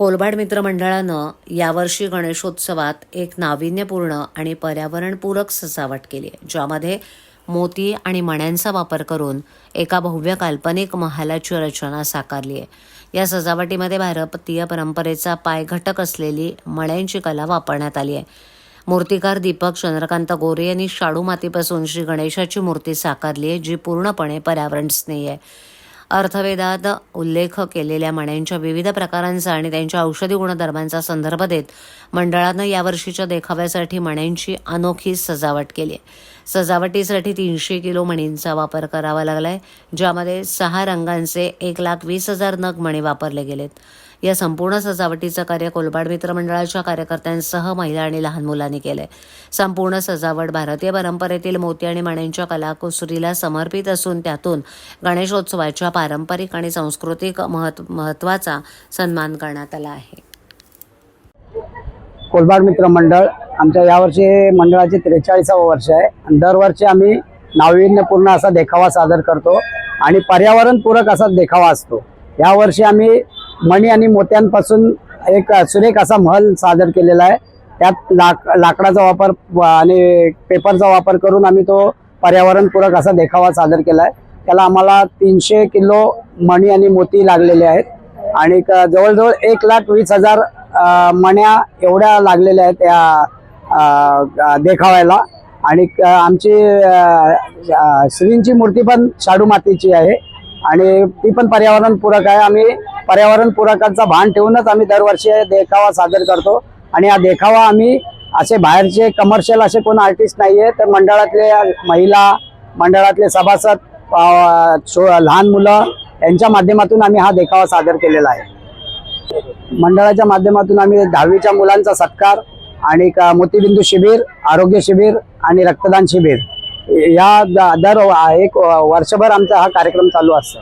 कोलबाड मित्र मंडळानं यावर्षी गणेशोत्सवात एक नाविन्यपूर्ण आणि पर्यावरणपूरक सजावट केली आहे ज्यामध्ये मोती आणि मण्यांचा वापर करून एका भव्य काल्पनिक महालाची रचना साकारली आहे. या सजावटीमध्ये भारतीय परंपरेचा पायघटक असलेली मण्यांची कला वापरण्यात आली आहे. मूर्तिकार दीपक चंद्रकांत गोरे यांनी शाडू मातीपासून श्री गणेशाची मूर्ती साकारली आहे जी पूर्णपणे पर्यावरणस्नेही आहे. अर्थवेदात उल्लेख केलेल्या मण्यांच्या विविध प्रकारांचा आणि त्यांच्या औषधी गुणधर्मांचा संदर्भ देत मंडळानं यावर्षीच्या देखाव्यासाठी मण्यांची अनोखी सजावट केली आहे. सजावटीसाठी तीनशे किलो मणींचा वापर करावा लागलाय ज्यामध्ये सहा रंगांचे एक लाख वीस हजार नग मणी वापरले गेलेत. या संपूर्ण सजावटीचं कार्य कोलबाड मित्र मंडळाच्या कार्यकर्त्यांसह महिला आणि लहान मुलांनी केलंय. संपूर्ण सजावट भारतीय परंपरेतील मोती आणि मण्यांच्या कलाकुसरीला समर्पित असून त्यातून गणेशोत्सवाच्या पारंपरिक आणि सांस्कृतिक महत्त्व महत्त्वाचा सन्मान करण्यात आला आहे. कोलबाड मित्र मंडळ आमच्या यावर्षी मंडळाचे त्रेचाळीसावं वर्ष आहे. आणि दरवर्षी आम्ही नाविन्यपूर्ण असा देखावा सादर करतो आणि पर्यावरणपूरक असा देखावा असतो. यावर्षी आम्ही मणी आणि मोत्यांपासून एक सुरेख असा महल सादर केलेला आहे. त्यात लाक लाकडाचा वापर आणि पेपरचा वापर करून आम्ही तो पर्यावरणपूरक असा देखावा सादर केला आहे. त्याला आम्हाला तीनशे किलो मणी आणि मोती लागलेले आहेत. आणि क- जवळजवळ एक लाख वीस हजार मण्या एवढ्या लागलेल्या आहेत त्या देखावायला. आणि आमची श्रींची मूर्ती पण शाडू मातीची आहे. आणि ती पण पर्यावरणपूरक आहे. आम्ही पर्यावरणपूरकांचा भान ठेवूनच आम्ही दरवर्षी देखावा सादर करतो. आणि हा देखावा आम्ही असे बाहेरचे कमर्शियल असे कोण आर्टिस्ट नाहीये तर मंडळातले महिला मंडळातले सभासद लहान मुलं यांच्या माध्यमातून आम्ही हा देखावा सादर केलेला आहे. मंडळाच्या माध्यमातून आम्ही दहावीच्या मुलांचा सत्कार आणि का मोतीबिंदू शिबिर आरोग्य शिबिर आणि रक्तदान शिबिर. या द- दर एक वर्षभर आमचा हा कार्यक्रम चालू असतो.